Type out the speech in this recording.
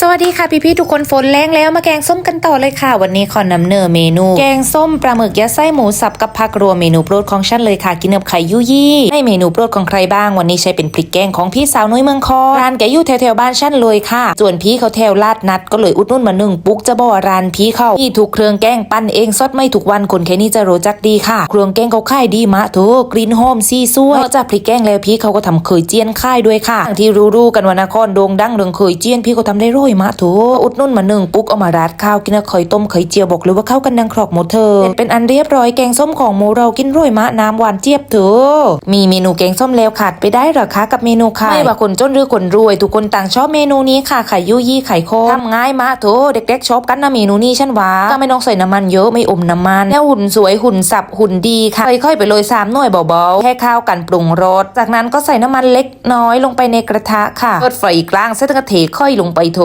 สวัสดีค่ะพี่พี่ๆทุกคนฝนแรงแล้วมาแกงส้มกันต่อเลยค่ะ วันนี้ขอนำเนอเมนู แกงส้มปลาหมึกยัดไส้หมูสับกับผักรวมเมนูโปรดของฉันเลยค่ะ กินกับไข่ยุยี่ให้เมนูโปรดของใครบ้างวันนี้ใช้เป็นพริกแกงของพี่สาวนุ้ยเมืองคอนร้านแกยู่แถวๆบ้านฉันเลยค่ะ ส่วนพี่เขาแถวลาดนัดก็เลยอุดหนุ่นมาหนึ่งปุ๊กจะบอกว่าร้านพี่เขาพี่ถูกเครื่องแกงปั้นเองสดไม่ทุกวันคนแค่นี้จะรู้จักดีค่ะ เครื่องแกงเขาขายดีมะโถกลิ่นหอมซี่ซัวนอกจากพริกแกงแล้วพี่เขาก็ทำเคยเจียนค่ายด้วยค่ะที่รู้ๆกันว่านครโด่งดังเรื่องเคยเจียนพี่ก็ทำได้รยมะโถอุดนุ่นมาหนึ่งปุ๊กเอามาราดข้าวกินกับไข่ต้มไข่เจียวบอกเลยว่าเข้ากันดังครอกหมดเธอเป็นอันเรียบร้อยแกงส้มของหมูเรากินร่อยมะน้ำหวานเจี๊ยบเถอมีเมนูแกงส้มแล้วขาดไปได้หรอคะกับเมนูไข่ไม่ว่าคนจนหรือคนรวยทุกคนต่างชอบเมนูนี้ค่ะไข่ยุยี่ไข่โคมทำง่ายมะโถเด็กๆชอบกันนะเมนูนี้ฉันว่าก็ไม่ต้องใส่น้ำมันเยอะไม่อมน้ำมันแล้วหุ่นสวยหุ่นสับหุ่นดีค่ะค่อยๆไปโรยสามหน่วยเบาๆแค่ข้าวกันปรุงรสจากนั้นก็ใส่น้ำมันเล็กน้อยลงไปในกระทะค่ะเปิดไฟกลางเส้นกระเทค่อยลงไปโถ